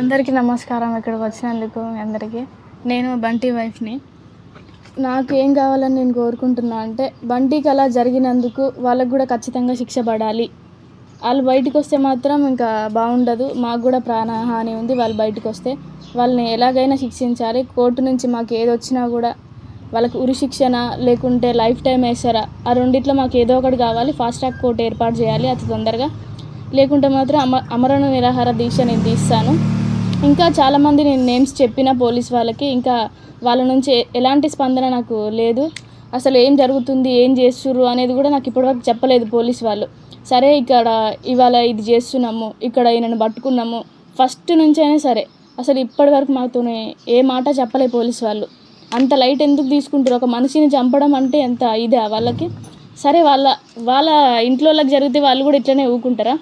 అందరికీ నమస్కారం. ఇక్కడికి వచ్చినందుకు మీ అందరికీ. నేను బంటి వైఫ్ని నాకు ఏం కావాలని నేను కోరుకుంటున్నా అంటే బంటికి అలా జరిగినందుకు వాళ్ళకు కూడా ఖచ్చితంగా శిక్ష పడాలి. వాళ్ళు బయటకు వస్తే మాత్రం ఇంకా బాగుండదు. మాకు కూడా ప్రాణహాని ఉంది వాళ్ళు బయటకు వస్తే. వాళ్ళని ఎలాగైనా శిక్షించాలి. కోర్టు నుంచి మాకు ఏది వచ్చినా కూడా వాళ్ళకు ఉరి శిక్షణ లేకుంటే లైఫ్ టైం వేస్తారా? ఆ రెండిట్లో మాకు ఏదో ఒకటి కావాలి. ఫాస్ట్ ట్రాక్ కోర్టు ఏర్పాటు చేయాలి. అతి తొందరగా. లేకుంటే మాత్రం అమ అమరణ నిరాహార దీక్ష నేను తీస్తాను. ఇంకా చాలామంది నేను నేమ్స్ చెప్పిన పోలీస్ వాళ్ళకి ఇంకా వాళ్ళ నుంచి ఎలాంటి స్పందన నాకు లేదు. అసలు ఏం జరుగుతుంది ఏం చేస్తుర్రు అనేది కూడా నాకు ఇప్పటివరకు చెప్పలేదు పోలీస్ వాళ్ళు. సరే ఇక్కడ ఇవాళ ఇది చేస్తున్నాము ఇక్కడ ఈయనను పట్టుకున్నాము ఫస్ట్ నుంచైనా సరే. అసలు ఇప్పటి వరకు మాతోనే ఏ మాట చెప్పలే పోలీస్ వాళ్ళు. అంత లైట్ ఎందుకు తీసుకుంటారు? ఒక మనిషిని చంపడం అంటే ఎంత ఇదే వాళ్ళకి? సరే వాళ్ళ వాళ్ళ ఇంట్లో వాళ్ళకి జరిగితే వాళ్ళు కూడా ఇట్లనే ఊకుంటారా?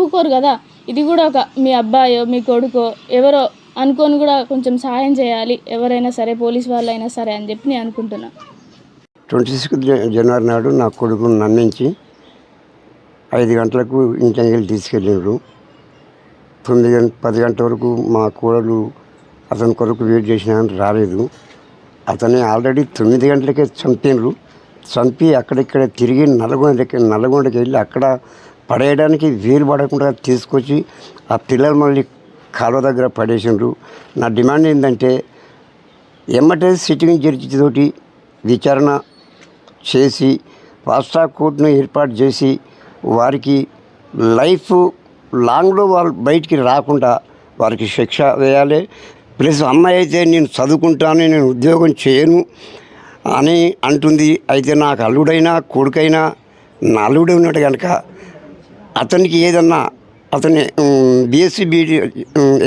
ఊకోరు కదా. ఇది కూడా ఒక మీ అబ్బాయో మీ కొడుకో ఎవరో అనుకొని కూడా కొంచెం సహాయం చేయాలి. ఎవరైనా సరే పోలీస్ వాళ్ళు అయినా సరే అని చెప్పి నేను అనుకుంటున్నా. ట్వంటీ సిక్స్త్ జనవరి నాడు నా కొడుకును నమ్మించి ఐదు గంటలకు ఇంటికి తీసుకెళ్ళారు తొమ్మిది గంట పది గంటల వరకు మా కోడలు అతని కొరకు వెయిట్ చేసిన రాలేదు. అతన్ని ఆల్రెడీ తొమ్మిది గంటలకే చంపినరు చంపి అక్కడిక్కడ తిరిగి నల్గొండకి నల్గొండకి వెళ్ళి అక్కడ పడేయడానికి వీలు పడకుండా తీసుకొచ్చి ఆ పిల్లలు మళ్ళీ కాలువ దగ్గర పడేసిండ్రు. నా డిమాండ్ ఏంటంటే ఎమ్మటే సిట్టింగ్ జడ్జితోటి విచారణ చేసి ఫాస్ట్ ట్రాక్ కోర్టును ఏర్పాటు చేసి వారికి లైఫ్ లాంగ్లో వాళ్ళు బయటికి రాకుండా వారికి శిక్ష వేయాలి. ప్లస్ అమ్మాయి అయితే నేను చదువుకుంటాను నేను ఉద్యోగం చేయను అని అంటుంది. అయితే నాకు అల్లుడైనా కొడుకైనా నా అల్లుడే ఉన్నాడు కనుక అతనికి ఏదన్నా అతని బీఎస్సీ బీడీ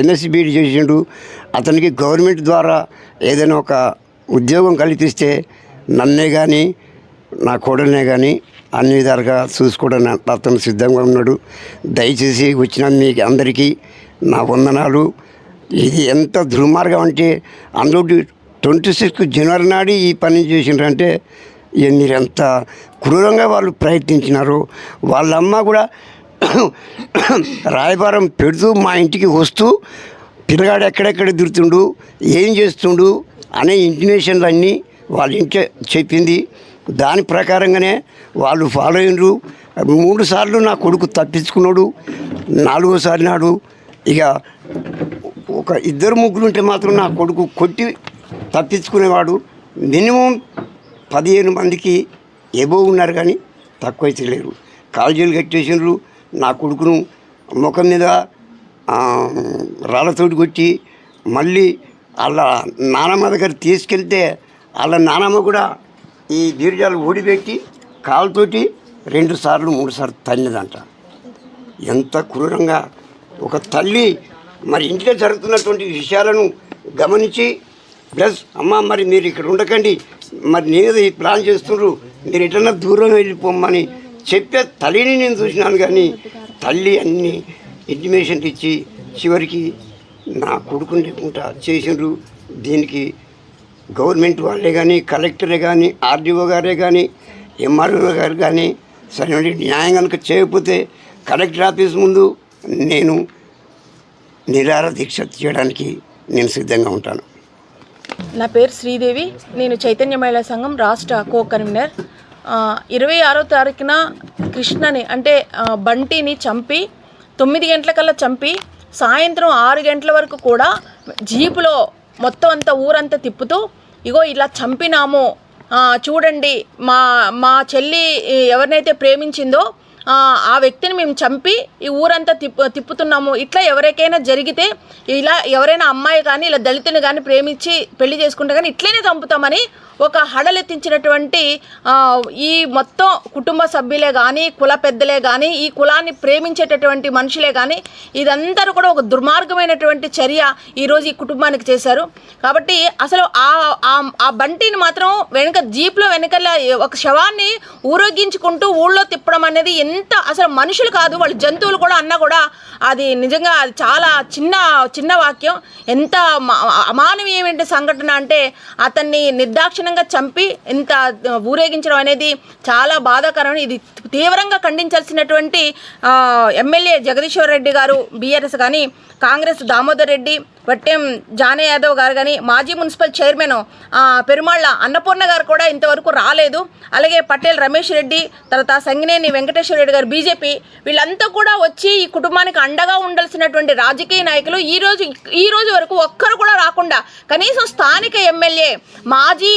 ఎంఎస్సీ బీడీ చేసిండు అతనికి గవర్నమెంట్ ద్వారా ఏదైనా ఒక ఉద్యోగం కల్పిస్తే నన్నే కానీ నా కోడలనే కానీ అన్ని విధాలుగా చూసుకోవడానికి అతను సిద్ధంగా ఉన్నాడు. దయచేసి వచ్చిన మీకు అందరికీ నా వందనాలు. ఇది ఎంత దుర్మార్గం అంటే అందులో ట్వంటీ సిక్స్ జనవరి నాడు ఈ పని చేసిండ్రంటే అంటే మీరు ఎంత క్రూరంగా వాళ్ళు ప్రయత్నించినారు వాళ్ళ అమ్మ కూడా రాయబారం పెడుతూ మా ఇంటికి వస్తూ పిల్లగాడు ఎక్కడెక్కడ తిరుగుతుండు ఏం చేస్తుండు అనే ఇంటిమేషన్లు అన్నీ వాళ్ళ ఇంట్లో చెప్పింది. దాని ప్రకారంగానే వాళ్ళు ఫాలో అయినరు. మూడు సార్లు నా కొడుకు తప్పించుకున్నాడు. నాలుగోసారి నాడు ఇక ఒక ఇద్దరు ముగ్గురు ఉంటే మాత్రం నా కొడుకు కొట్టి తప్పించుకునేవాడు. మినిమం పదిహేను మందికి ఎబో ఉన్నారు కానీ తక్కువ అయితే లేరు కాలేజీలు కట్టేసినారు. నా కొడుకును ముఖం మీద రాళ్ళతోటి కొట్టి మళ్ళీ వాళ్ళ నానమ్మ దగ్గర తీసుకెళ్తే వాళ్ళ నానమ్మ కూడా ఈ బీర్జాలు ఊడిపెట్టి కాలుతోటి రెండు సార్లు మూడు సార్లు తన్నిదంట. ఎంత క్రూరంగా ఒక తల్లి మరి ఇంట్లో జరుగుతున్నటువంటి విషయాలను గమనించి ప్లస్ అమ్మ మరి మీరు ఇక్కడ ఉండకండి. మరి నేను ప్లాన్ చేస్తున్నారు మీరు ఎటన్నా దూరం వెళ్ళిపోమని చెప్పే తల్లిని నేను చూసినాను కానీ తల్లి అన్ని ఇంటిమేషన్ ఇచ్చి చివరికి నా కొడుకుని లేకుండా చేసినారు దీనికి గవర్నమెంట్ వాళ్ళే కానీ కలెక్టరే కానీ ఆర్డీఓ గారే కానీ ఎంఆర్ఓ గారు కానీ సరైన న్యాయం కనుక చేయకపోతే కలెక్టర్ ఆఫీస్ ముందు నేను నిరార దీక్ష చేయడానికి నేను సిద్ధంగా ఉంటాను. నా పేరు శ్రీదేవి. నేను చైతన్య మహిళా సంఘం రాష్ట్ర కో కన్వీనర్ ఇరవై ఆరో తారీఖున కృష్ణని అంటే బంటిని చంపి తొమ్మిది గంటలకల్లా చంపి సాయంత్రం ఆరు గంటల వరకు కూడా జీపులో మొత్తం అంతా ఊరంతా తిప్పుతూ ఇగో ఇలా చంపినాము చూడండి మా మా చెల్లి ఎవరినైతే ప్రేమించిందో ఆ, ఆ వ్యక్తిని మేము చంపి ఈ ఊరంతా తిప్పు తిప్పుతున్నాము. ఇట్లా ఎవరికైనా జరిగితే ఇలా ఎవరైనా అమ్మాయి కానీ ఇలా దళితుని కానీ ప్రేమించి పెళ్ళి చేసుకుంటే కానీ ఇట్లనే చంపుతామని ఒక హడలెత్తించినటువంటి ఈ మొత్తం కుటుంబ సభ్యులే కానీ కుల పెద్దలే కానీ ఈ కులాన్ని ప్రేమించేటటువంటి మనుషులే కానీ ఇదంతా కూడా ఒక దుర్మార్గమైనటువంటి చర్య ఈరోజు ఈ కుటుంబానికి చేశారు. కాబట్టి అసలు ఆ ఆ- బంటిని మాత్రం వెనక జీప్లో వెనకల ఒక శవాన్ని ఊరేగించుకుంటూ ఊళ్ళో తిప్పడం అనేది ఎంత అసలు మనుషులు కాదు వాళ్ళు జంతువులు కూడా అన్నా కూడా అది నిజంగా అది చాలా చిన్న చిన్న వాక్యం. ఎంత అమానవీయమైన సంఘటన అంటే అతన్ని దారుణంగా చంపి ఇంత ఊరేగించడం అనేది చాలా బాధాకరం ఇది తీవ్రంగా ఖండించాల్సినటువంటి ఎమ్మెల్యే జగదీశ్వర్ రెడ్డి గారు బీఆర్ఎస్ కానీ కాంగ్రెస్ దామోదర్ రెడ్డి వట్టెం జానే యాదవ్ గారు కానీ మాజీ మున్సిపల్ చైర్మన్ పెరుమాళ్ళ అన్నపూర్ణ గారు కూడా ఇంతవరకు రాలేదు. అలాగే పటేల్ రమేష్ రెడ్డి తర్వాత సంగినేని వెంకటేశ్వర రెడ్డి గారు బీజేపీ వీళ్ళంతా కూడా వచ్చి ఈ కుటుంబానికి అండగా ఉండాల్సినటువంటి రాజకీయ నాయకులు ఈరోజు ఈ రోజు వరకు ఒక్కరు కూడా రాకుండా కనీసం స్థానిక ఎమ్మెల్యే మాజీ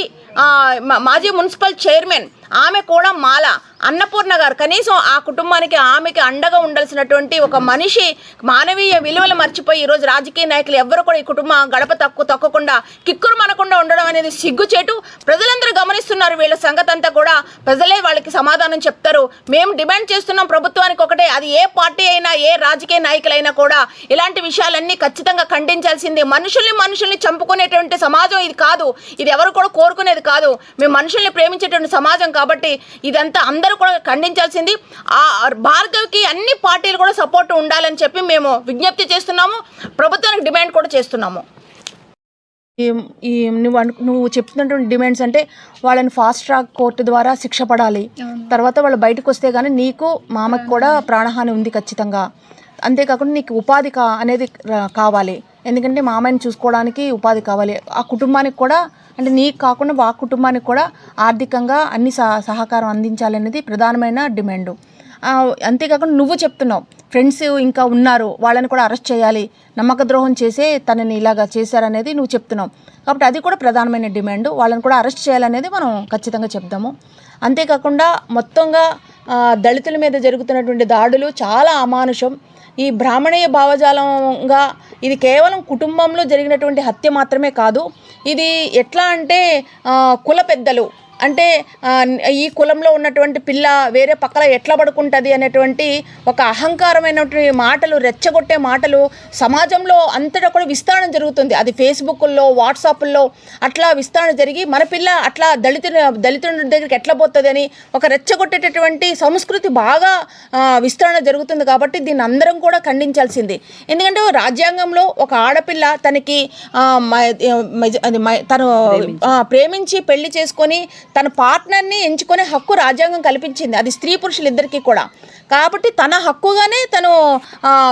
మాజీ మున్సిపల్ చైర్మన్ ఆమె కూడా మాల. అన్నపూర్ణ గారు కనీసం ఆ కుటుంబానికి ఆమెకి అండగా ఉండాల్సినటువంటి ఒక మనిషి మానవీయ విలువలు మర్చిపోయి ఈరోజు రాజకీయ నాయకులు ఎవ్వరు కూడా ఈ కుటుంబం గడప తక్కువ తొక్కకుండా కిక్కురు మనకుండా ఉండడం అనేది సిగ్గుచేటు. ప్రజలందరూ గమనిస్తున్నారు వీళ్ళ సంగతి అంతా కూడా. ప్రజలే వాళ్ళకి సమాధానం చెప్తారు. మేము డిమాండ్ చేస్తున్నాం ప్రభుత్వానికి ఒకటే. అది ఏ పార్టీ అయినా ఏ రాజకీయ నాయకులైనా కూడా ఇలాంటి విషయాలన్నీ ఖచ్చితంగా ఖండించాల్సిందే. మనుషుల్ని మనుషుల్ని చంపుకునేటువంటి సమాజం ఇది కాదు. ఇది ఎవరు కూడా కోరుకునేది కాదు. మేము మనుషుల్ని ప్రేమించేటువంటి సమాజం కాబట్టి ఇదంతా అందరూ కూడా ఖండించాల్సింది. ఆ భార్గవ్కి అన్ని పార్టీలు కూడా సపోర్ట్ ఉండాలని చెప్పి మేము విజ్ఞప్తి చేస్తున్నాము. ప్రభుత్వానికి డిమాండ్ కూడా చేస్తున్నాము. ఈ నువ్వు అను నువ్వు చెప్తున్నటువంటి డిమాండ్స్ అంటే వాళ్ళని ఫాస్ట్ ట్రాక్ కోర్టు ద్వారా శిక్ష పడాలి. తర్వాత వాళ్ళు బయటకు వస్తే కానీ నీకు మామకు కూడా ప్రాణహాని ఉంది ఖచ్చితంగా. అంతేకాకుండా నీకు ఉపాధి కా అనేది కావాలి. ఎందుకంటే మామయ్యని చూసుకోవడానికి ఉపాధి కావాలి. ఆ కుటుంబానికి కూడా అంటే నీకు కాకుండా వా కుటుంబానికి కూడా ఆర్థికంగా అన్ని సహ సహకారం అందించాలనేది ప్రధానమైన డిమాండ్. అంతేకాకుండా నువ్వు చెప్తున్నావు ఫ్రెండ్స్ ఇంకా ఉన్నారు వాళ్ళని కూడా అరెస్ట్ చేయాలి నమ్మక ద్రోహం చేసే తనని ఇలాగా చేశారనేది నువ్వు చెప్తున్నావు. కాబట్టి అది కూడా ప్రధానమైన డిమాండ్ వాళ్ళని కూడా అరెస్ట్ చేయాలనేది మనం ఖచ్చితంగా చెప్దాము అంతేకాకుండా మొత్తంగా దళితుల మీద జరుగుతున్నటువంటి దాడులు చాలా అమానుషం. ఈ బ్రాహ్మణీయ భావజాలంగా ఇది కేవలం కుటుంబంలో జరిగినటువంటి హత్య మాత్రమే కాదు ఇది ఎట్లా అంటే కుల పెద్దలు అంటే ఈ కులంలో ఉన్నటువంటి పిల్ల వేరే పక్కన ఎట్లా పడుకుంటుంది అనేటువంటి ఒక అహంకారమైనటువంటి మాటలు రెచ్చగొట్టే మాటలు సమాజంలో అంతటా కూడా విస్తరణ జరుగుతుంది. అది ఫేస్బుక్లో వాట్సాప్లో అట్లా విస్తరణ జరిగి మన పిల్ల అట్లా దళితు దళితుడి దగ్గరికి ఎట్లా పోతుంది అని ఒక రెచ్చగొట్టేటటువంటి సంస్కృతి బాగా విస్తరణ జరుగుతుంది కాబట్టి దీన్ని అందరం కూడా ఖండించాల్సింది. ఎందుకంటే రాజ్యాంగంలో ఒక ఆడపిల్ల తనకి తను ప్రేమించి పెళ్ళి చేసుకొని తన పార్ట్నర్ని ఎంచుకునే హక్కు రాజ్యాంగం కల్పించింది. అది స్త్రీ పురుషులు ఇద్దరికీ కూడా. కాబట్టి తన హక్కుగానే తను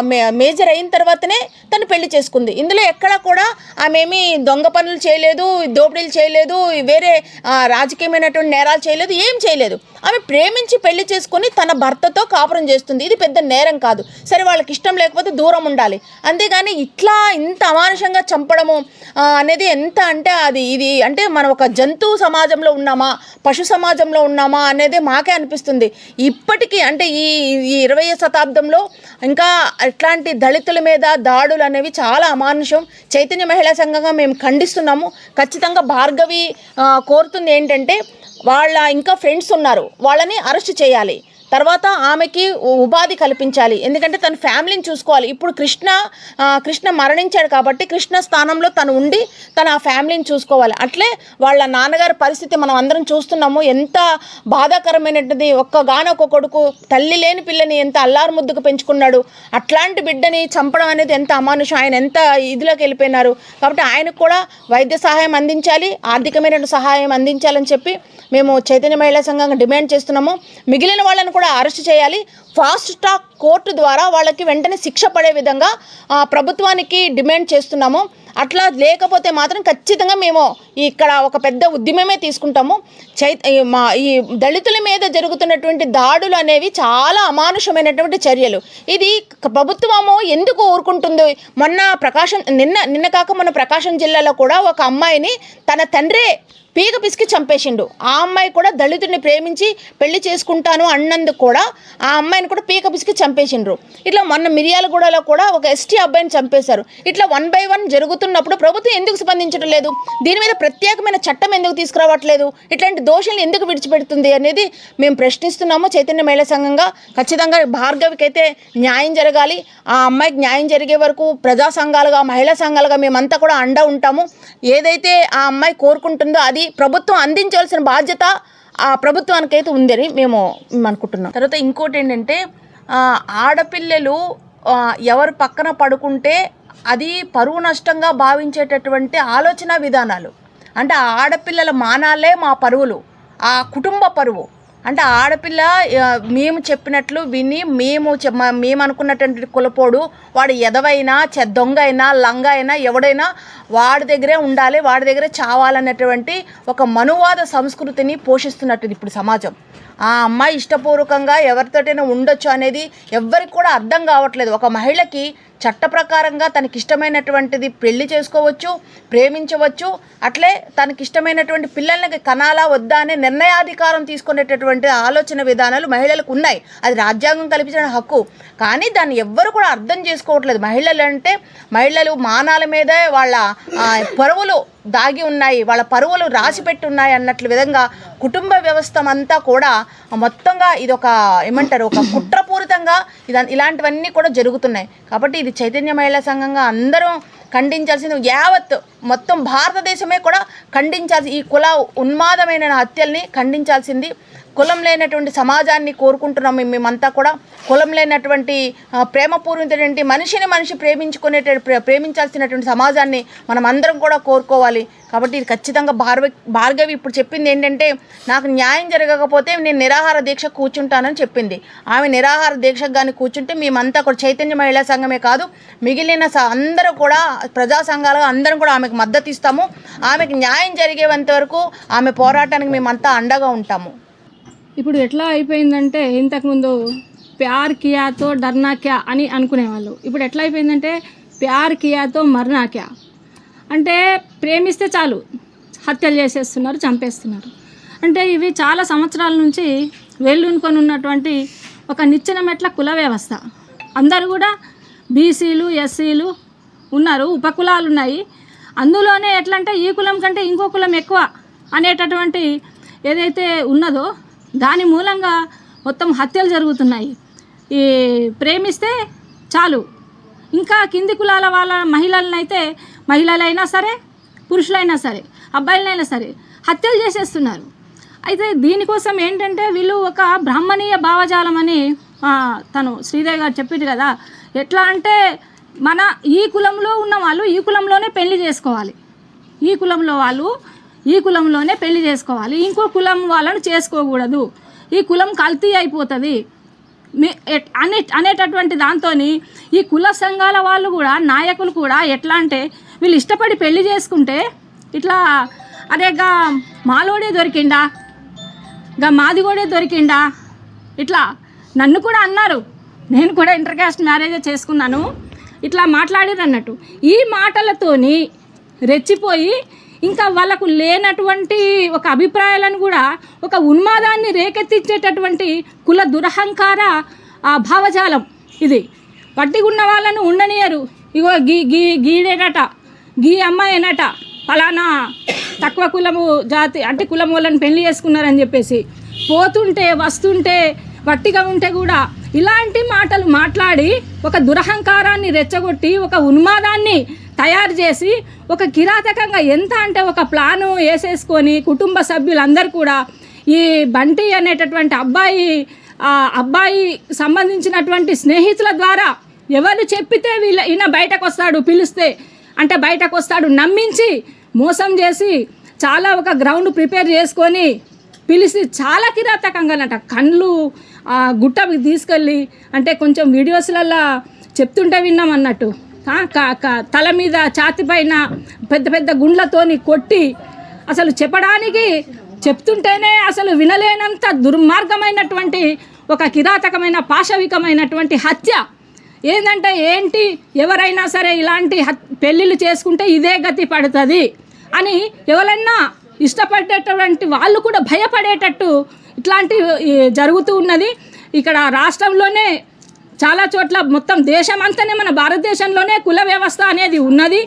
మే- మేజర్ అయిన తర్వాతనే తను పెళ్ళి చేసుకుంది. ఇందులో ఎక్కడా కూడా ఆమెమి దొంగ పనులు చేయలేదు దోపిడీలు చేయలేదు వేరే రాజకీయమైనటువంటి నేరాలు చేయలేదు ఏం చేయలేదు. ఆమె ప్రేమించి పెళ్ళి చేసుకుని తన భర్తతో కాపురం చేస్తుంది. ఇది పెద్ద నేరం కాదు. సరే వాళ్ళకి ఇష్టం లేకపోతే దూరం ఉండాలి. అంతేగాని ఇట్లా ఇంత అమానుషంగా చంపడము అనేది ఎంత అంటే అది ఇది అంటే మనం ఒక జంతువు సమాజంలో ఉన్నామా? పశు సమాజంలో ఉన్నామా అనేది మాకే అనిపిస్తుంది. ఇప్పటికీ అంటే ఈ ఈ ఇరవై శతాబ్దంలో ఇంకా అట్లాంటి దళితుల మీద దాడులు అనేవి చాలా అమానుషం. చైతన్య మహిళా సంఘంగా మేము ఖండిస్తున్నాము. ఖచ్చితంగా భార్గవి కోరుతుంది ఏంటంటే వాళ్ళ ఇంకా ఫ్రెండ్స్ ఉన్నారు. వాళ్ళని అరెస్ట్ చేయాలి. తర్వాత ఆమెకి ఉ- ఉపాధి కల్పించాలి. ఎందుకంటే తన ఫ్యామిలీని చూసుకోవాలి. ఇప్పుడు కృష్ణ కృష్ణ మరణించాడు కాబట్టి కృష్ణ స్థానంలో తను ఉండి తన ఆ ఫ్యామిలీని చూసుకోవాలి. అట్లే వాళ్ళ నాన్నగారి పరిస్థితి మనం అందరం చూస్తున్నాము. ఎంత బాధాకరమైనది. ఒక కొడుకు తల్లి లేని పిల్లని ఎంత అల్లారు ముద్దుకు పెంచుకున్నాడు. అట్లాంటి బిడ్డని చంపడం అనేది ఎంత అమానుషం. ఆయన ఎంత ఇదిలోకి వెళ్ళిపోయినారు. కాబట్టి ఆయనకు కూడా వైద్య సహాయం అందించాలి. ఆర్థికమైన సహాయం అందించాలని చెప్పి మేము చైతన్య మహిళా సంఘంగా డిమాండ్ చేస్తున్నాము. మిగిలిన వాళ్ళని కూడా అరెస్ట్ చేయాలి. ఫాస్ట్ ట్రాక్ కోర్టు ద్వారా వాళ్ళకి వెంటనే శిక్ష పడే విధంగా ప్రభుత్వానికి డిమాండ్ చేస్తున్నాము. అట్లా లేకపోతే మాత్రం ఖచ్చితంగా మేము ఇక్కడ ఒక పెద్ద ఉద్యమమే తీసుకుంటాము. చై మా ఈ దళితుల మీద జరుగుతున్నటువంటి దాడులు అనేవి చాలా అమానుషమైనటువంటి చర్యలు. ఇది ప్రభుత్వము ఎందుకు ఊరుకుంటుంది? మొన్న ప్రకాశం నిన్న నిన్న కాక మొన్న ప్రకాశం జిల్లాలో కూడా ఒక అమ్మాయిని తన తండ్రే పీక పిసికి చంపేసిండు. ఆ అమ్మాయి కూడా దళితుడిని ప్రేమించి పెళ్ళి చేసుకుంటాను అన్నందుకు కూడా ఆ అమ్మాయిని కూడా పీక పిసికి చంపేసిండ్రు. ఇట్లా మొన్న మిర్యాలగూడలో కూడా ఒక ఎస్టీ అబ్బాయిని చంపేశారు. ఇట్లా వన్ బై వన్ జరుగుతున్నప్పుడు ప్రభుత్వం ఎందుకు స్పందించడం లేదు? దీని మీద ప్రత్యేకమైన చట్టం ఎందుకు తీసుకురావట్లేదు? ఇట్లాంటి దోషులను ఎందుకు విడిచిపెడుతుంది అనేది మేము ప్రశ్నిస్తున్నాము చైతన్య మహిళా సంఘంగా. ఖచ్చితంగా భార్గవికైతే న్యాయం జరగాలి. ఆ అమ్మాయికి న్యాయం జరిగే వరకు ప్రజా సంఘాలుగా మహిళా సంఘాలుగా మేమంతా కూడా అండ ఉంటాము. ఏదైతే ఆ అమ్మాయి కోరుకుంటుందో అది ప్రభుత్వం అందించవలసిన బాధ్యత ఆ ప్రభుత్వానికైతే ఉందని మేము అనుకుంటున్నాం. తర్వాత ఇంకోటి ఏంటంటే ఆడపిల్లలు ఎవరు పక్కన పడుకుంటే అది పరువు నష్టంగా భావించేటటువంటి ఆలోచన విధానాలు. అంటే ఆ ఆడపిల్లల మానాలే మా పరువులు. ఆ కుటుంబ పరువు. అంటే ఆడపిల్ల మేము చెప్పినట్లు విని మేము చె- మ- మేము అనుకున్నటువంటి కులపోడు వాడు ఎదవైనా చె దొంగ అయినా లంగ అయినా ఎవడైనా వాడి దగ్గరే ఉండాలి వాడి దగ్గరే చావాలన్నటువంటి ఒక మనువాద సంస్కృతిని పోషిస్తున్నట్టు ఇప్పుడు సమాజం. ఆ అమ్మాయి ఇష్టపూర్వకంగా ఎవరితోటైనా ఉండొచ్చు అనేది ఎవ్వరికి కూడా అర్థం కావట్లేదు. ఒక మహిళకి చట్ట ప్రకారంగా తనకి ఇష్టమైనటువంటిది పెళ్ళి చేసుకోవచ్చు ప్రేమించవచ్చు అట్లే తనకి ఇష్టమైనటువంటి పిల్లలకి కనాలా వద్దా అనే నిర్ణయాధికారం తీసుకునేటటువంటి ఆలోచన విధానాలు మహిళలకు ఉన్నాయి. అది రాజ్యాంగం కల్పించిన హక్కు. కానీ దాన్ని ఎవ్వరు కూడా అర్థం చేసుకోవట్లేదు. మహిళలు అంటే మహిళలు మానాల మీదే వాళ్ళ పరువులు దాగి ఉన్నాయి వాళ్ళ పరువులు రాసిపెట్టి ఉన్నాయి అన్నట్లు విధంగా కుటుంబ వ్యవస్థ అంతా కూడా మొత్తంగా ఇది ఒక ఏమంటారు ఒక కుట్రపూరితంగా ఇది ఇలాంటివన్నీ కూడా జరుగుతున్నాయి. కాబట్టి ఇది చైతన్య మహిళా సంఘంగా అందరం ఖండించాల్సింది యావత్ మొత్తం భారతదేశమే కూడా ఖండించాల్సి ఈ కుల ఉన్మాదమైన హత్యల్ని ఖండించాల్సింది కులం లేనటువంటి సమాజాన్ని కోరుకుంటున్నాం మేము- మేమంతా కూడా. కులం లేనటువంటి ఆ, మనిషిని మనిషి ప్రేమించుకునే ప్రేమించాల్సినటువంటి సమాజాన్ని మనం అందరం కూడా కోరుకోవాలి. కాబట్టి ఇది ఖచ్చితంగా భార్గవి భార్గవి ఇప్పుడు చెప్పింది ఏంటంటే నాకు న్యాయం జరగకపోతే నేను నిరాహార దీక్ష కూర్చుంటానని చెప్పింది. ఆమె నిరాహార దీక్షకు కానీ కూర్చుంటే మేమంతా కూడా చైతన్య మహిళా సంఘమే కాదు మిగిలిన స- అందరూ కూడా ప్రజా సంఘాలుగా అందరం కూడా ఆమెకు మద్దతు ఇస్తాము. ఆమెకు న్యాయం జరిగేంత వరకు ఆమె పోరాటానికి మేమంతా అండగా ఉంటాము. ఇప్పుడు ఎట్లా అయిపోయిందంటే ఇంతకుముందు ప్యార్ కియాతో డర్నా క్యా అని అనుకునేవాళ్ళు. ఇప్పుడు ఎట్లా అయిపోయిందంటే ప్యార్ కియాతో మర్నా క్యా. అంటే ప్రేమిస్తే చాలు హత్యలు చేసేస్తున్నారు చంపేస్తున్నారు. అంటే ఇవి చాలా సంవత్సరాల నుంచి వెళ్ళునుకొని ఉన్నటువంటి ఒక నిచ్చెన మెట్ల కుల వ్యవస్థ. అందరూ కూడా బీసీలు ఎస్సీలు ఉన్నారు ఉపకులాలు ఉన్నాయి. అందులోనే ఎట్లంటే ఈ కులం కంటే ఇంకో కులం ఎక్కువ అనేటటువంటి ఏదైతే ఉన్నదో దాని మూలంగా మొత్తం హత్యలు జరుగుతున్నాయి. ఈ ప్రేమిస్తే చాలు. ఇంకా కింది కులాల వాళ్ళ మహిళలనైతే మహిళలైనా సరే పురుషులైనా సరే అబ్బాయిలైనా సరే హత్యలు చేసేస్తున్నారు. అయితే దీనికోసం ఏంటంటే వీళ్ళు ఒక బ్రాహ్మణీయ భావజాలం అని తను శ్రీదేవి గారు చెప్పింది కదా. ఎట్లా అంటే మన ఈ కులంలో ఉన్న వాళ్ళు ఈ కులంలోనే పెళ్ళి చేసుకోవాలి. ఈ కులంలో వాళ్ళు ఈ కులంలోనే పెళ్ళి చేసుకోవాలి. ఇంకో కులం వాళ్ళను చేసుకోకూడదు. ఈ కులం కల్తీ అయిపోతుంది. అనే అనేటటువంటి దాంతో ఈ కుల సంఘాల వాళ్ళు కూడా నాయకులు కూడా ఎట్లా అంటే వీళ్ళు ఇష్టపడి పెళ్ళి చేసుకుంటే ఇట్లా అరే గా మాలోడే దొరికిండా? గా మాది కూడా దొరికిండా? ఇట్లా నన్ను కూడా అన్నారు. నేను కూడా ఇంటర్ కాస్ట్ మ్యారేజ్ చేసుకున్నాను. ఇట్లా మాట్లాడారు అన్నట్టు ఈ మాటలతోని రెచ్చిపోయి ఇంకా వాళ్ళకు లేనటువంటి ఒక అభిప్రాయాలను కూడా ఒక ఉన్మాదాన్ని రేకెత్తించేటటువంటి కుల దురహంకార ఆ భావజాలం ఇది. పట్టిగున్న వాళ్ళను ఉండనియరు. ఇగో గీ గీ గీడేనట గీ అమ్మాయినట ఫలానా తక్కువ కులము జాతి అంటే కులం వాళ్ళని పెళ్ళి చేసుకున్నారని చెప్పేసి. పోతుంటే వస్తుంటే వట్టిగా ఉంటే కూడా ఇలాంటి మాటలు మాట్లాడి ఒక దురహంకారాన్ని రెచ్చగొట్టి ఒక ఉన్మాదాన్ని తయారు చేసి ఒక కిరాతకంగా ఎంత అంటే ఒక ప్లాను వేసేసుకొని కుటుంబ సభ్యులందరూ కూడా ఈ బంటి అనేటటువంటి అబ్బాయి ఆ అబ్బాయి సంబంధించినటువంటి స్నేహితుల ద్వారా ఎవరు చెప్పితే వీళ్ళ ఈయన బయటకు వస్తాడు పిలిస్తే అంటే బయటకు వస్తాడు నమ్మించి మోసం చేసి చాలా ఒక గ్రౌండ్ ప్రిపేర్ చేసుకొని పిలిచి చాలా కిరాతకంగానట. కళ్ళు ఆ గుట్టకి తీసుకెళ్ళి అంటే కొంచెం వీడియోస్లల్లో చెప్తుంటే విన్నాం అన్నట్టు. తల మీద ఛాతి పైన పెద్ద పెద్ద గుండ్లతోని కొట్టి అసలు చెప్పడానికి చెప్తుంటేనే అసలు వినలేనంత దుర్మార్గమైనటువంటి ఒక కిరాతకమైన పాశవికమైనటువంటి హత్య. ఏంటంటే ఏంటి ఎవరైనా సరే ఇలాంటి హత్ పెళ్ళిళ్ళు చేసుకుంటే ఇదే గతి పడుతుంది అని ఎవరైనా ఇష్టపడేటటువంటి వాళ్ళు కూడా భయపడేటట్టు ఇట్లాంటి జరుగుతూ ఉన్నది. ఇక్కడ రాష్ట్రంలోనే చాలా చోట్ల మొత్తం దేశం అంతానే మన భారతదేశంలోనే కుల వ్యవస్థ అనేది ఉన్నది.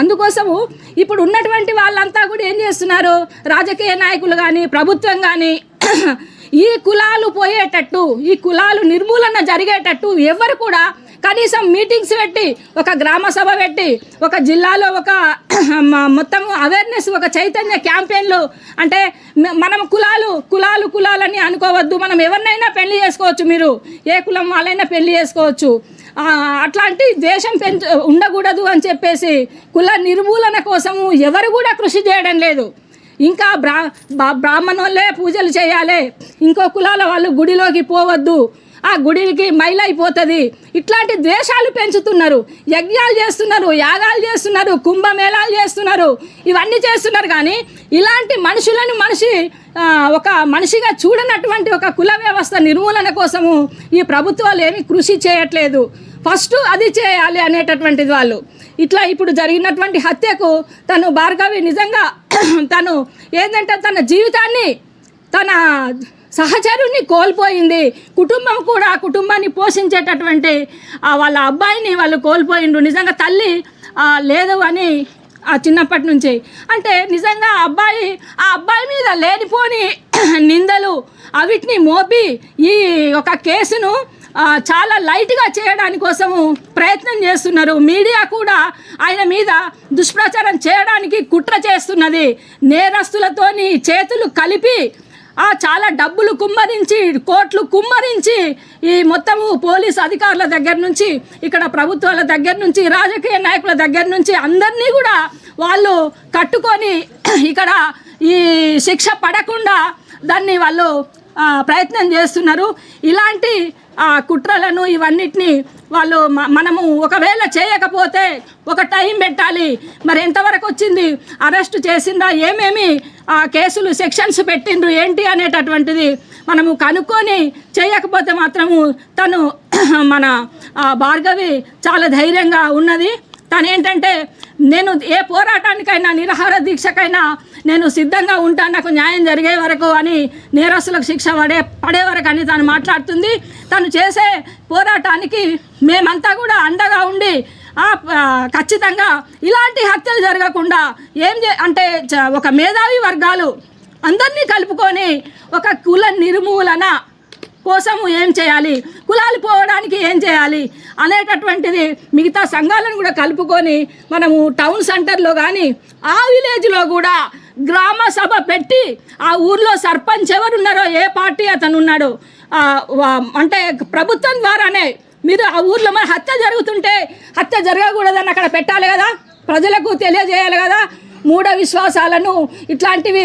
అందుకోసము ఇప్పుడు ఉన్నటువంటి వాళ్ళంతా కూడా ఏం చేస్తున్నారు? రాజకీయ నాయకులు కానీ ప్రభుత్వం కానీ ఈ కులాలు పోయేటట్టు ఈ కులాలు నిర్మూలన జరిగేటట్టు ఎవరు కూడా కనీసం మీటింగ్స్ పెట్టి ఒక గ్రామ సభ పెట్టి ఒక జిల్లాలో ఒక మ- మొత్తం అవేర్నెస్ ఒక చైతన్య క్యాంపెయిన్లు అంటే మనం కులాలు కులాలు కులాలని అనుకోవద్దు. మనం ఎవరినైనా పెళ్ళి చేసుకోవచ్చు మీరు. ఏ కులం వాళ్ళైనా పెళ్ళి చేసుకోవచ్చు. అట్లాంటి ద్వేషం పెంచ ఉండకూడదు అని చెప్పేసి కుల నిర్మూలన కోసము ఎవరు కూడా కృషి చేయడం లేదు. ఇంకా బ్రా బా- బ్రాహ్మణులే పూజలు చేయాలి. ఇంకో కులాల వాళ్ళు గుడిలోకి పోవద్దు. ఆ గుడికి మైలైపోతుంది. ఇట్లాంటి ద్వేషాలు పెంచుతున్నారు. యజ్ఞాలు చేస్తున్నారు యాగాలు చేస్తున్నారు కుంభమేళాలు చేస్తున్నారు. ఇవన్నీ చేస్తున్నారు కానీ ఇలాంటి మనుషులను మనిషి ఒక మనిషిగా చూడనటువంటి ఒక కుల వ్యవస్థ నిర్మూలన కోసము ఈ ప్రభుత్వాలు ఏమి కృషి చేయట్లేదు. ఫస్ట్ అది చేయాలి అనేటటువంటిది వాళ్ళు. ఇట్లా ఇప్పుడు జరిగినటువంటి హత్యకు తను భార్గవి నిజంగా తను ఏంటంటే తన జీవితాన్ని తన సహచరుని కోల్పోయింది. కుటుంబం కూడా ఆ కుటుంబాన్ని పోషించేటటువంటి వాళ్ళ అబ్బాయిని వాళ్ళు కోల్పోయిండ్రు. నిజంగా తల్లి లేదు అని ఆ చిన్నప్పటి నుంచి. అంటే నిజంగా ఆ అబ్బాయి ఆ అబ్బాయి మీద లేనిపోని నిందలు అవిటిని మోపి ఈ ఒక కేసును చాలా లైట్గా చేయడానికి కోసము ప్రయత్నం చేస్తున్నారు. మీడియా కూడా ఆయన మీద దుష్ప్రచారం చేయడానికి కుట్ర చేస్తున్నది. నేరస్తులతోని చేతులు కలిపి చాలా డబ్బులు కుమ్మరించి కోట్లు కుమ్మరించి ఈ మొత్తము పోలీస్ అధికారుల దగ్గర నుంచి ఇక్కడ ప్రభుత్వాల దగ్గర నుంచి రాజకీయ నాయకుల దగ్గర నుంచి అందరినీ కూడా వాళ్ళు కట్టుకొని ఇక్కడ ఈ శిక్ష పడకుండా దాన్ని వాళ్ళు ప్రయత్నం చేస్తున్నారు. ఇలాంటి ఆ, కుట్రలను ఇవన్నిటిని వాళ్ళు మనము ఒకవేళ చేయకపోతే ఒక టైం పెట్టాలి. మరి ఎంతవరకు వచ్చింది? అరెస్ట్ చేసిందా? ఏమేమి ఆ కేసులు సెక్షన్స్ పెట్టిండ్రు? ఏంటి అనేటటువంటిది మనము కనుక్కొని చేయకపోతే మాత్రము తను మన ఆ, భార్గవి చాలా ధైర్యంగా ఉన్నది. తను ఏంటంటే నేను ఏ పోరాటానికైనా నిరాహార దీక్షకైనా నేను సిద్ధంగా ఉంటాను నాకు న్యాయం జరిగే వరకు అని నేరస్తులకు శిక్ష పడే పడే వరకు అని తను మాట్లాడుతుంది. తను చేసే పోరాటానికి మేమంతా కూడా అండగా ఉండి ఆ, ఖచ్చితంగా ఇలాంటి హత్యలు జరగకుండా ఏం చే అంటే చ- ఒక మేధావి వర్గాలు అందరినీ కలుపుకొని ఒక కుల నిర్మూలన కోసము ఏం చేయాలి? కులాలు పోవడానికి ఏం చేయాలి? అనేటటువంటిది మిగతా సంఘాలను కూడా కలుపుకొని మనము టౌన్ సెంటర్లో కానీ ఆ విలేజ్లో కూడా గ్రామ సభ పెట్టి ఆ ఊర్లో సర్పంచ్ ఎవరున్నారో ఏ పార్టీ అతను ఉన్నాడో అంటే ప్రభుత్వం ద్వారానే మీరు ఆ ఊర్లో మరి హత్య జరుగుతుంటే హత్య జరగకూడదని అక్కడ పెట్టాలి కదా? ప్రజలకు తెలియజేయాలి కదా? మూఢ విశ్వాసాలను ఇట్లాంటివి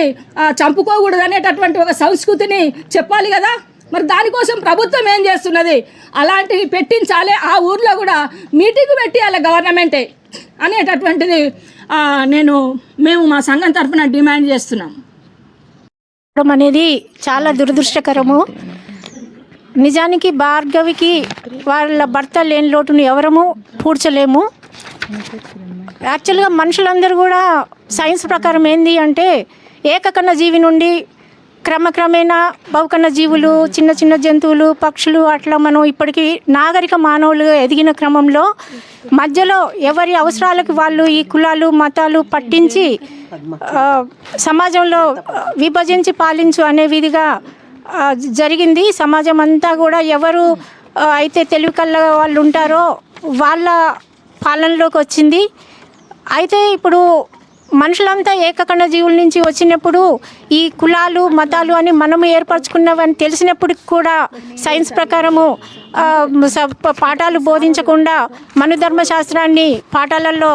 చంపుకోకూడదు అనేటటువంటి ఒక సంస్కృతిని చెప్పాలి కదా? మరి దానికోసం ప్రభుత్వం ఏం చేస్తున్నది? అలాంటివి పెట్టించాలి ఆ ఊర్లో కూడా మీటింగ్ పెట్టియాలి గవర్నమెంటే అనేటటువంటిది నేను మేము మా సంఘం తరఫున డిమాండ్ చేస్తున్నాం. అనేది చాలా దురదృష్టకరము. నిజానికి భార్గవికి వాళ్ళ భర్త లేని లోటును ఎవరము పూడ్చలేము. యాక్చువల్గా మనుషులందరూ కూడా సైన్స్ ప్రకారం ఏంది అంటే ఏకకన్న జీవి నుండి క్రమక్రమేణా బౌకన్న జీవులు చిన్న చిన్న జంతువులు పక్షులు అట్లా మనం ఇప్పటికీ నాగరిక మానవులు ఎదిగిన క్రమంలో మధ్యలో ఎవరి అవసరాలకు వాళ్ళు ఈ కులాలు మతాలు పట్టించి సమాజంలో విభజించి పాలించు అనే విధిగా జరిగింది. సమాజం అంతా కూడా ఎవరు అయితే తెలివి కళ్ళ వాళ్ళు ఉంటారో వాళ్ళ పాలనలోకి వచ్చింది. అయితే ఇప్పుడు మనుషులంతా ఏకకణ జీవుల నుంచి వచ్చినప్పుడు ఈ కులాలు మతాలు అని మనము ఏర్పరచుకున్నవని తెలిసినప్పటికి కూడా సైన్స్ ప్రకారము పాఠాలు బోధించకుండా మనుధర్మ శాస్త్రాన్ని పాఠాలలో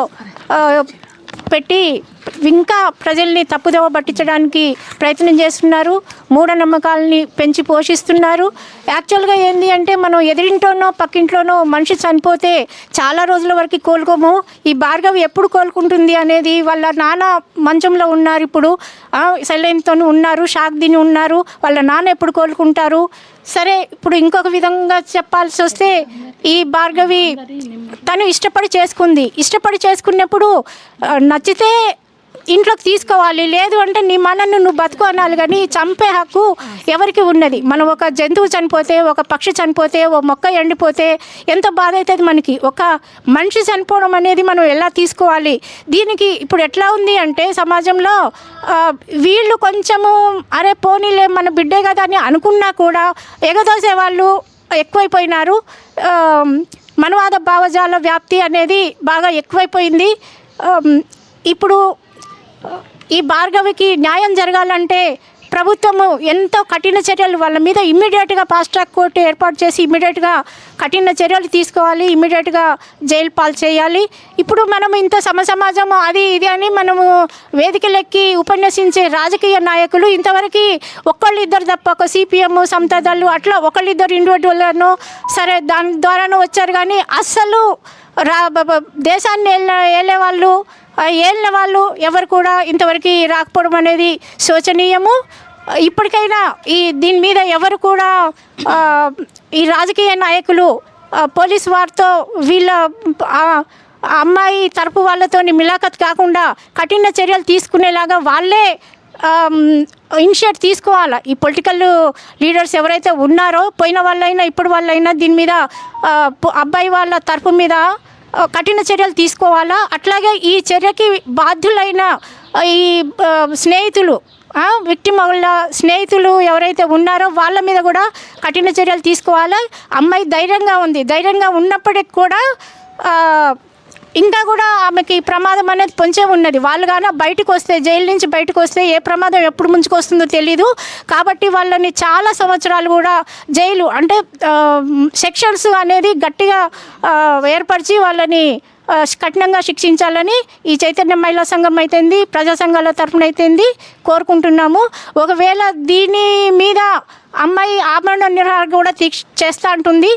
పెట్టి ఇంకా ప్రజల్ని తప్పుదోవ పట్టించడానికి ప్రయత్నం చేస్తున్నారు. మూఢనమ్మకాలని పెంచి పోషిస్తున్నారు. యాక్చువల్గా ఏంది అంటే మనం ఎదిరింటోనో పక్కింట్లోనో మనిషి చనిపోతే చాలా రోజుల వరకు కోలుకోము. ఈ భార్గవి ఎప్పుడు కోలుకుంటుంది అనేది వాళ్ళ నాన్న మంచంలో ఉన్నారు ఇప్పుడు. సెలైన్తో ఉన్నారు షాక్ దిని ఉన్నారు. వాళ్ళ నాన్న ఎప్పుడు కోలుకుంటారు? సరే ఇప్పుడు ఇంకొక విధంగా చెప్పాల్సి వస్తే ఈ భార్గవి తను ఇష్టపడి చేసుకుంది. ఇష్టపడి చేసుకున్నప్పుడు నచ్చితే ఇంట్లోకి తీసుకోవాలి. లేదు అంటే నీ మనను నువ్వు బతుకు అనాలి కానీ చంపే హక్కు ఎవరికి ఉన్నది? మనం ఒక జంతువు చనిపోతే ఒక పక్షి చనిపోతే ఓ మొక్క ఎండిపోతే ఎంత బాధ అవుతుంది మనకి? ఒక మనిషి చనిపోవడం అనేది మనం ఎలా తీసుకోవాలి? దీనికి ఇప్పుడు ఎట్లా ఉంది అంటే సమాజంలో వీళ్ళు కొంచెము అరే పోనీలే మన బిడ్డే కదా అని అనుకున్నా కూడా ఎగదోసే వాళ్ళు ఎక్కువైపోయినారు. మనవాద భావజాల వ్యాప్తి అనేది బాగా ఎక్కువైపోయింది. ఇప్పుడు ఈ భార్గవికి న్యాయం జరగాలంటే ప్రభుత్వము ఎంతో కఠిన చర్యలు వాళ్ళ మీద ఇమ్మీడియట్గా ఫాస్ట్ ట్రాక్ కోర్టు ఏర్పాటు చేసి ఇమ్మీడియట్గా కఠిన చర్యలు తీసుకోవాలి ఇమ్మీడియట్గా జైలు పాలు చేయాలి. ఇప్పుడు మనం ఇంత సమసమాజం అది ఇది అని మనము వేదికలెక్కి ఉపన్యసించే రాజకీయ నాయకులు ఇంతవరకు ఒక్కళ్ళు ఇద్దరు తప్ప ఒక సిపిఎం సంతదాలు అట్లా ఒకళ్ళిద్దరు ఇండివిజువల్ను సరే దాని ద్వారానూ వచ్చారు కానీ అస్సలు రా దేశాన్ని వెళ్ళే వాళ్ళు ఏలిన వాళ్ళు ఎవరు కూడా ఇంతవరకు రాకపోవడం అనేది శోచనీయము. ఇప్పటికైనా ఈ దీని మీద ఎవరు కూడా ఈ రాజకీయ నాయకులు పోలీస్ వారితో వీళ్ళ అమ్మాయి తరపు వాళ్ళతో మిలాఖత్ కాకుండా కఠిన చర్యలు తీసుకునేలాగా వాళ్ళే ఇనిషియేట్ తీసుకోవాలి. ఈ పొలిటికల్ లీడర్స్ ఎవరైతే ఉన్నారో పోయిన వాళ్ళైనా ఇప్పుడు వాళ్ళైనా దీని మీద అబ్బాయి వాళ్ళ తరపు మీద కఠిన చర్యలు తీసుకోవాలా? అట్లాగే ఈ చర్యకి బాధ్యులైన ఈ స్నేహితులు విక్టిమ్ వాళ్ళ స్నేహితులు ఎవరైతే ఉన్నారో వాళ్ళ మీద కూడా కఠిన చర్యలు తీసుకోవాలా? అమ్మాయి ధైర్యంగా ఉంది. ధైర్యంగా ఉన్నప్పటికి కూడా ఇంకా కూడా ఆమెకి ప్రమాదం అనేది పొంచే ఉన్నది. వాళ్ళు కానీ బయటకు వస్తే జైలు నుంచి బయటకు వస్తే ఏ ప్రమాదం ఎప్పుడు ముంచుకొస్తుందో తెలీదు. కాబట్టి వాళ్ళని చాలా సంవత్సరాలు కూడా జైలు అంటే సెక్షన్స్ అనేది గట్టిగా ఏర్పరిచి వాళ్ళని కఠినంగా శిక్షించాలని ఈ చైతన్య మహిళా సంఘం అయితేంది ప్రజా సంఘాల తరఫున అయితేంది కోరుకుంటున్నాము. ఒకవేళ దీని మీద అమ్మాయి ఆభరణ నిర్వహణ కూడా తీ చేస్తా ఉంటుంది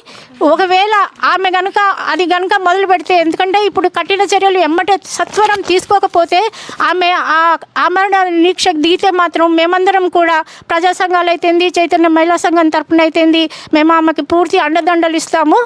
ఒకవేళ ఆమె గనుక అది గనుక మొదలు పెడితే ఎందుకంటే ఇప్పుడు కఠిన చర్యలు ఎమ్మటే సత్వరం తీసుకోకపోతే ఆమె ఆ ఆమరణ నిరీక్షకు దిగితే మాత్రం మేమందరం కూడా ప్రజా సంఘాలు అయితేంది చైతన్య మహిళా సంఘం తరపున అయితేంది మేము ఆమెకి పూర్తి అండదండలు ఇస్తాము.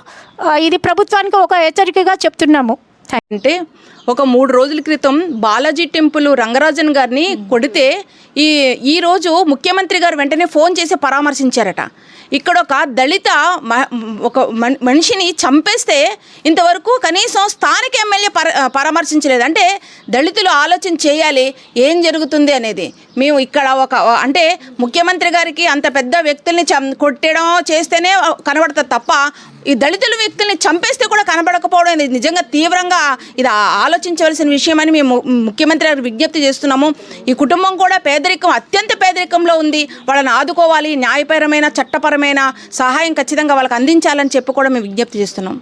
ఇది ప్రభుత్వానికి ఒక హెచ్చరికగా చెప్తున్నాము. అంటే ఒక మూడు రోజుల క్రితం బాలాజీ టెంపుల్ రంగరాజన్ గారిని కొడితే ఈ ఈ రోజు ముఖ్యమంత్రి గారు వెంటనే ఫోన్ చేసి పరామర్శించారట. ఇక్కడ ఒక దళిత మ- ఒక మనిషిని చంపేస్తే ఇంతవరకు కనీసం స్థానిక ఎమ్మెల్యే పర పరామర్శించలేదు. అంటే దళితులు ఆలోచన చేయాలి ఏం జరుగుతుంది అనేది. మేము ఇక్కడ ఒక అంటే ముఖ్యమంత్రి గారికి అంత పెద్ద వ్యక్తుల్ని చం కొట్టడం చేస్తేనే కనబడతారు తప్ప ఈ దళితుల వ్యక్తుల్ని చంపేస్తే కూడా కనబడకపోవడం ఇది నిజంగా తీవ్రంగా ఇది ఆలోచించవలసిన విషయం అని మేము ముఖ్యమంత్రి గారికి విజ్ఞప్తి చేస్తున్నాము. ఈ కుటుంబం కూడా పేదరికం అత్యంత పేదరికంలో ఉంది. వాళ్ళని ఆదుకోవాలి. న్యాయపరమైన చట్టపరమైన సహాయం ఖచ్చితంగా వాళ్ళకి అందించాలని చెప్పి కూడా మేము విజ్ఞప్తి చేస్తున్నాం.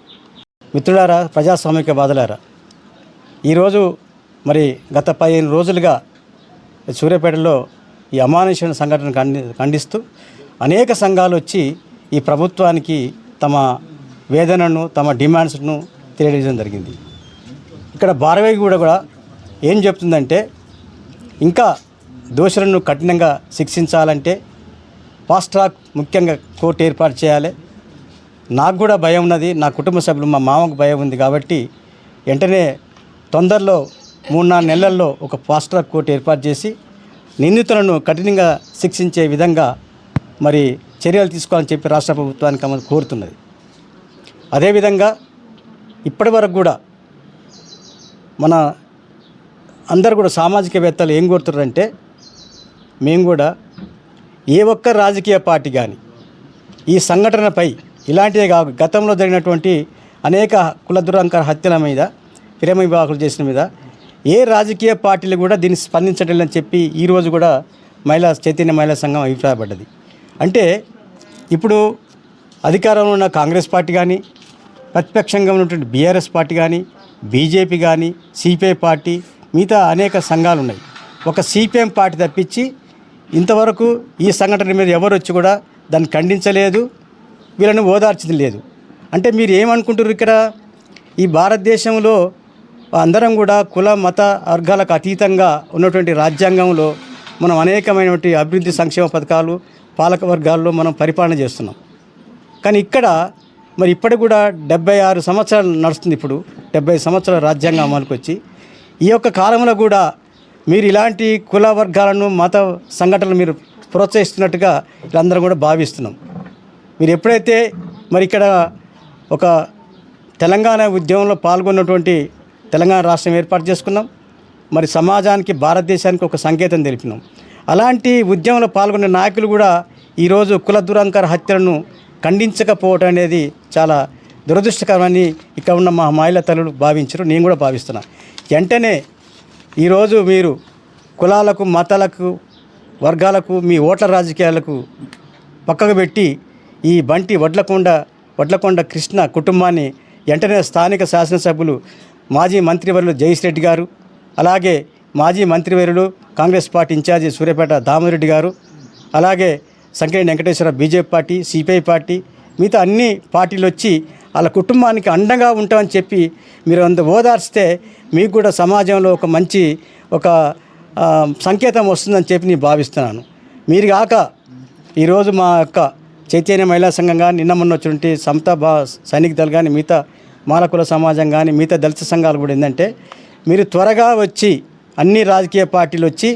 మిత్రులారా ప్రజాస్వామిక బాధలారా ఈరోజు మరి గత పదిహేను రోజులుగా సూర్యాపేటలో ఈ అమానుషమైన సంఘటన ఖండి ఖండిస్తూ అనేక సంఘాలు వచ్చి ఈ ప్రభుత్వానికి తమ వేదనను తమ డిమాండ్స్ను తెలియజేయడం జరిగింది. ఇక్కడ భారవేగి కూడా కూడా ఏం చెప్తుందంటే ఇంకా దోషులను కఠినంగా శిక్షించాలంటే ఫాస్ట్ ట్రాక్ ముఖ్యంగా కోర్టు ఏర్పాటు చేయాలి. నాకు కూడా భయం ఉన్నది నా కుటుంబ సభ్యులు మా మామకు భయం ఉంది కాబట్టి వెంటనే తొందరలో మూడు నాలుగు నెలల్లో ఒక ఫాస్ట్ ట్రాక్ కోర్టు ఏర్పాటు చేసి నిందితులను కఠినంగా శిక్షించే విధంగా మరి చర్యలు తీసుకోవాలని చెప్పి రాష్ట్ర ప్రభుత్వానికి కోరుతున్నది. అదేవిధంగా ఇప్పటి వరకు కూడా మన అందరు కూడా సామాజికవేత్తలు ఏం కోరుతున్నారంటే మేము కూడా ఏ ఒక్క రాజకీయ పార్టీ కానీ ఈ సంఘటనపై ఇలాంటివే కాదు గతంలో జరిగినటువంటి అనేక కుల దురంకర హత్యల మీద ప్రేమ వివాహాలు చేసిన మీద ఏ రాజకీయ పార్టీలు కూడా దీన్ని స్పందించడం లేదని చెప్పి ఈరోజు కూడా మహిళా చైతన్య మహిళా సంఘం అభిప్రాయపడ్డది. అంటే ఇప్పుడు అధికారంలో ఉన్న కాంగ్రెస్ పార్టీ కానీ ప్రతిపక్షంగా ఉన్నటువంటి బీఆర్ఎస్ పార్టీ కానీ బీజేపీ కానీ సిపిఐ పార్టీ మిగతా అనేక సంఘాలు ఉన్నాయి. ఒక సిపిఎం పార్టీ తప్పించి ఇంతవరకు ఈ సంఘటన మీద ఎవరు వచ్చి కూడా దాన్ని ఖండించలేదు వీళ్ళని ఓదార్చింది లేదు. అంటే మీరు ఏమనుకుంటున్నారు ఇక్కడ? ఈ భారతదేశంలో అందరం కూడా కుల మత వర్గాలకు అతీతంగా ఉన్నటువంటి రాజ్యాంగంలో మనం అనేకమైనటువంటి అభివృద్ధి సంక్షేమ పథకాలు పాలక వర్గాల్లో మనం పరిపాలన చేస్తున్నాం. కానీ ఇక్కడ మరి ఇప్పటికి కూడా డెబ్బై ఆరు సంవత్సరాలు నడుస్తుంది ఇప్పుడు డెబ్బై సంవత్సరాల రాజ్యాంగం అమలుకి వచ్చి. ఈ యొక్క కాలంలో కూడా మీరు ఇలాంటి కుల వర్గాలను మత సంఘటనలు మీరు ప్రోత్సహిస్తున్నట్టుగా వీళ్ళందరం కూడా భావిస్తున్నాం. మీరు ఎప్పుడైతే మరి ఇక్కడ ఒక తెలంగాణ ఉద్యమంలో పాల్గొన్నటువంటి తెలంగాణ రాష్ట్రం ఏర్పాటు చేసుకున్నాం మరి సమాజానికి భారతదేశానికి ఒక సంకేతం తెలిపినాం. అలాంటి ఉద్యమంలో పాల్గొన్న నాయకులు కూడా ఈరోజు కుల దురంకర హత్యలను ఖండించకపోవటం అనేది చాలా దురదృష్టకరమని ఇక్కడ ఉన్న మా మహిళా తల్లులు భావించరు. నేను కూడా భావిస్తున్నా. వెంటనే ఈరోజు మీరు కులాలకు మతాలకు వర్గాలకు మీ ఓట్ల రాజకీయాలకు పక్కకు పెట్టి ఈ బంటి వడ్లకొండ వడ్లకొండ కృష్ణ కుటుంబాన్ని వెంటనే స్థానిక శాసనసభ్యులు మాజీ మంత్రివర్యులు జయేష్ రెడ్డి గారు అలాగే మాజీ మంత్రివర్యులు Congress party in charge Suryapet Damareddy గారు అలాగే Sankareni Venkateshwara BJP party CPI party మిగతా అన్ని పార్టీలు వచ్చి వాళ్ళ కుటుంబానికి అండగా ఉంటామని చెప్పి మీరు అంత ఓదార్స్తే మీకు కూడా సమాజంలో ఒక మంచి ఒక సంకేతం వస్తుందని చెప్పి నేను భావిస్తున్నాను. మీరు కాక ఈరోజు మా యొక్క చైతన్య మహిళా సంఘం కానీ నిన్న మొన్న వచ్చినటువంటి సమతా బా సైనిక దళ కానీ మిగతా మాలకుల సమాజం కానీ మిగతా దళిత సంఘాలు కూడా ఏంటంటే మీరు త్వరగా వచ్చి అన్ని రాజకీయ పార్టీలు వచ్చి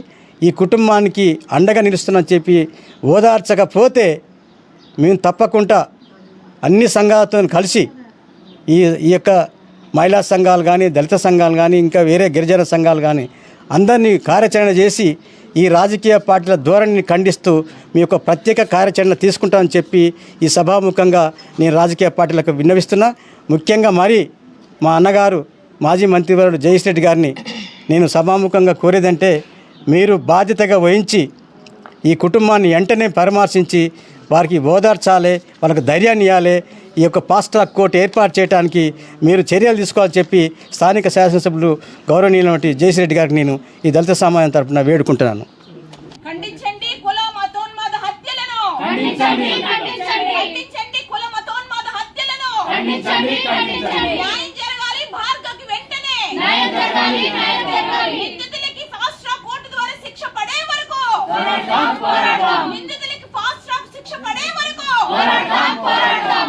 ఈ కుటుంబానికి అండగా నిలుస్తున్నా చెప్పి ఓదార్చకపోతే మేము తప్పకుండా అన్ని సంఘాలతో కలిసి ఈ ఈ యొక్క మహిళా సంఘాలు కానీ దళిత సంఘాలు కానీ ఇంకా వేరే గిరిజన సంఘాలు కానీ అందరినీ కార్యాచరణ చేసి ఈ రాజకీయ పార్టీల ధోరణిని ఖండిస్తూ మీ యొక్క ప్రత్యేక కార్యాచరణ తీసుకుంటామని చెప్పి ఈ సభాముఖంగా నేను రాజకీయ పార్టీలకు విన్నవిస్తున్నా. ముఖ్యంగా మరి మా అన్నగారు మాజీ మంత్రివర్యుడు జయశ్రెడ్డి గారిని నేను సభాముఖంగా కోరేదంటే మీరు బాధ్యతగా వహించి ఈ కుటుంబాన్ని వెంటనే పరామర్శించి వారికి ఓదార్చాలి వాళ్ళకి ధైర్యాన్ని ఇవ్వాలి ఈ యొక్క ఫాస్ట్ ట్రాక్ కోర్టు ఏర్పాటు చేయడానికి మీరు చర్యలు తీసుకోవాలని చెప్పి స్థానిక శాసనసభ్యులు గౌరవనీయులైన జయశ్రెడ్డి గారికి నేను ఈ దళిత సమాజం తరపున వేడుకుంటున్నాను. ఖండించండి కుల మతోన్మాద హత్యలను. ఖండించండి ఖండించండి. కుల మతోన్మాద హత్యలను. న్యాయం జరగాలి భార్గవ్కి వెంటనే. న్యాయం జరగాలి న్యాయం జరగాలి. పోరాటం నిందితులకి ఫాస్ట్ ట్రాక్ శిక్ష పడే వరకు పోరాటం పోరాటం.